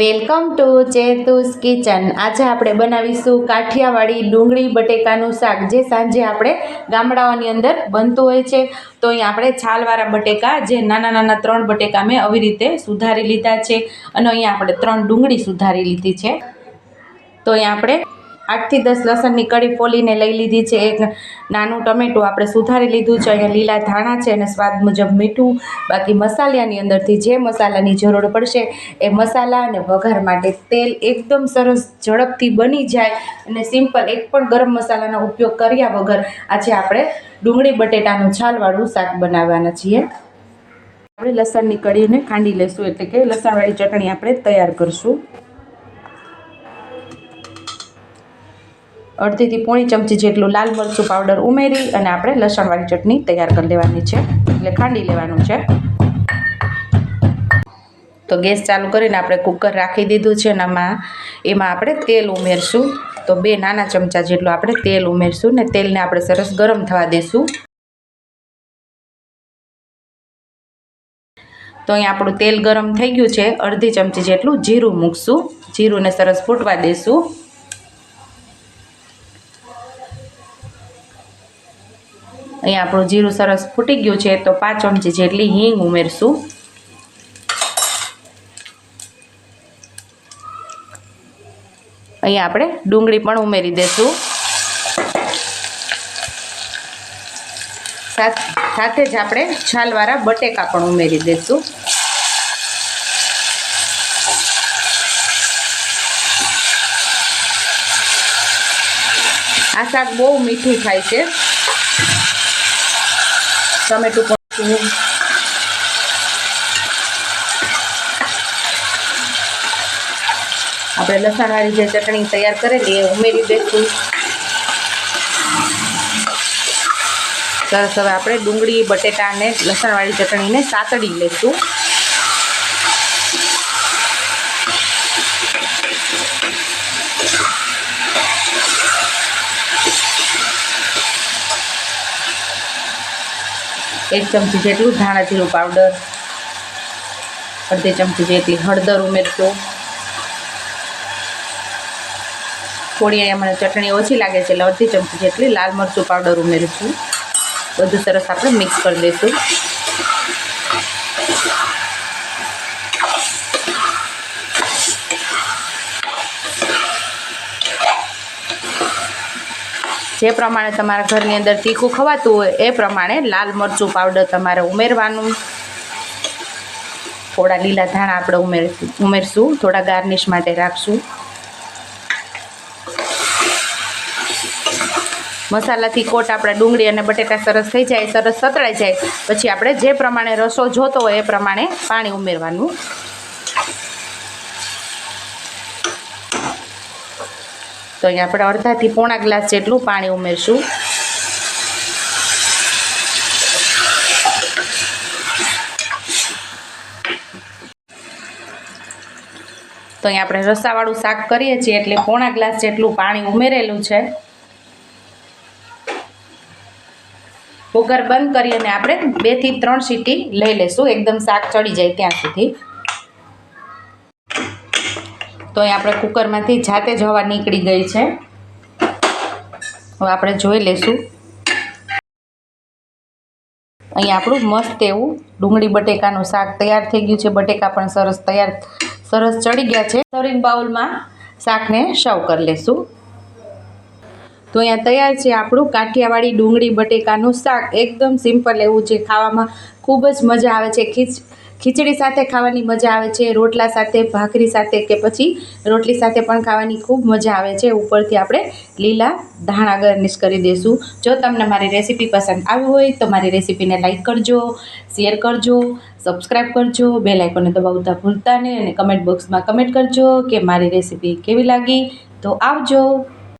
Welcome to ચેતુસ kitchen. આજે આપણે બનાવીશું કાઠિયાવાડી ડુંગળી બટેકાનું શાક, જે સાંજે આપણે ગામડાઓની અંદર બનતું હોય છે. તો અહીં આપણે છાલવાળા બટેકા, જે નાના નાના ત્રણ બટેકા મેં આવી રીતે સુધારી લીધા છે. અને અહીંયા આપણે ત્રણ ડુંગળી સુધારી લીધી છે. તો અહીંયા આપણે આઠથી દસ લસણની કળી ફોલીને લઈ લીધી છે. એક નાનું ટમેટું આપણે સુધારી લીધું છે. અહીંયા લીલા ધાણા છે અને સ્વાદ મુજબ મીઠું. બાકી મસાલાની અંદરથી જે મસાલાની જરૂર પડશે એ મસાલા અને વઘાર માટે તેલ એકદમ સરસ ઝડપથી બની જાય અને સિમ્પલ એક પણ ગરમ મસાલાનો ઉપયોગ કર્યા વગર આજે આપણે ડુંગળી બટેટાનું છાલવાળું શાક બનાવવાના છીએ. આપણે લસણની કઢીને ખાંડી લઈશું એટલે કે લસણવાળી ચટણી આપણે તૈયાર કરશું. અડધીથી પોણી ચમચી જેટલું લાલ મરચું પાવડર ઉમેરી અને આપણે લસણવાળી ચટણી તૈયાર કરી લેવાની છે. એટલે ખાંડી લેવાનું છે. તો ગેસ ચાલુ કરીને આપણે કુકર રાખી દીધું છે અને આમાં, એમાં આપણે તેલ ઉમેરશું. તો બે નાના ચમચા જેટલું આપણે તેલ ઉમેરશું ને તેલને આપણે સરસ ગરમ થવા દેશું. તો અહીં આપણું તેલ ગરમ થઈ ગયું છે. અડધી ચમચી જેટલું જીરું મૂકશું. જીરુંને સરસ ફૂટવા દેશું. અહીંયા આપણું જીરું સરસ ફૂટી ગયું છે, તો પાંચ ચમચી જેટલી હિંગ ઉમેરશું. અહીંયા આપણે ડુંગળી પણ ઉમેરી દઈશું સાથે જ આપણે છાલવાળા બટેકા પણ ઉમેરી દઈશું આ શાક બહુ મીઠું થાય છે. ટમેટું પણ આપણે લસણવાળી જે ચટણી તૈયાર કરેલી એ ઉમેરી દઈશું સરસ, હવે આપણે ડુંગળી બટેટા અને લસણવાળી ચટણીને સાતડી લઈશું એક ચમચી જેટલું ધાણા જીરું પાવડર, અડધી ચમચી જેટલી હળદર ઉમેરશું. થોડી અહીંયા મને ચટણી ઓછી લાગે છે, એટલે અડધી ચમચી જેટલી લાલ મરચું પાવડર ઉમેરીશું. બધું સરસ આપણે મિક્સ કરી દઈશું. જે પ્રમાણે તમારા ઘરની અંદર તીખું ખવાતું હોય, એ પ્રમાણે લાલ મરચું પાવડર તમારે ઉમેરવાનું. થોડા લીલા ધાણા આપણે ઉમેરશું ઉમેરશું, થોડા ગાર્નિશ માટે રાખશું. મસાલાથી કોટ આપણા ડુંગળી અને બટેટા સરસ થઈ જાય, સરસ સતળાઈ જાય. પછી આપણે જે પ્રમાણે રસો જોતો હોય, એ પ્રમાણે પાણી ઉમેરવાનું. તો અહીંયા આપણે અડધાથી પોણા ગ્લાસ જેટલું પાણી ઉમેરશું. તો અહીંયા આપણે રસાવાળું શાક કરીએ છીએ એટલે પોણા ગ્લાસ જેટલું પાણી ઉમેરેલું છે. કુકર બંધ કરી અને આપણે બેથી ત્રણ સીટી લઈ લઈશું એકદમ શાક ચડી જાય ત્યાં સુધી. તો અહીં આપણે કુકરમાંથી જાતે જ હવા નીકળી ગઈ છે. હવે આપણે જોઈ લઈશું. અહીં આપણું મસ્ત એવું ડુંગળી બટેકાનું શાક તૈયાર થઈ ગયું છે. બટેકા પણ સરસ તૈયાર, સરસ ચડી ગયા છે. સર્વિંગ બાઉલમાં શાકને સર્વ કરી લઈશું. તો અહીંયા તૈયાર છે આપણું કાઠિયાવાડી ડુંગળી બટેકાનું શાક. એકદમ સિમ્પલ એવું છે. ખાવામાં ખૂબ જ મજા આવે છે. ખીચ ખીચડી સાથે ખાવાની મજા આવે છે, રોટલા સાથે, ભાખરી સાથે કે પછી રોટલી સાથે પણ ખાવાની ખૂબ મજા આવે છે. ઉપરથી આપણે લીલા ધાણા ગાર્નિશ કરી દઈશું જો તમને મારી રેસીપી પસંદ આવી હોય તો મારી રેસીપીને લાઇક કરજો, શેર કરજો સબસ્ક્રાઈબ કરજો બે લાઇકોને દબાવતા ભૂલતા નહીં અને કમેન્ટ બોક્સમાં કમેન્ટ કરજો કે મારી રેસીપી કેવી લાગી. તો આવજો.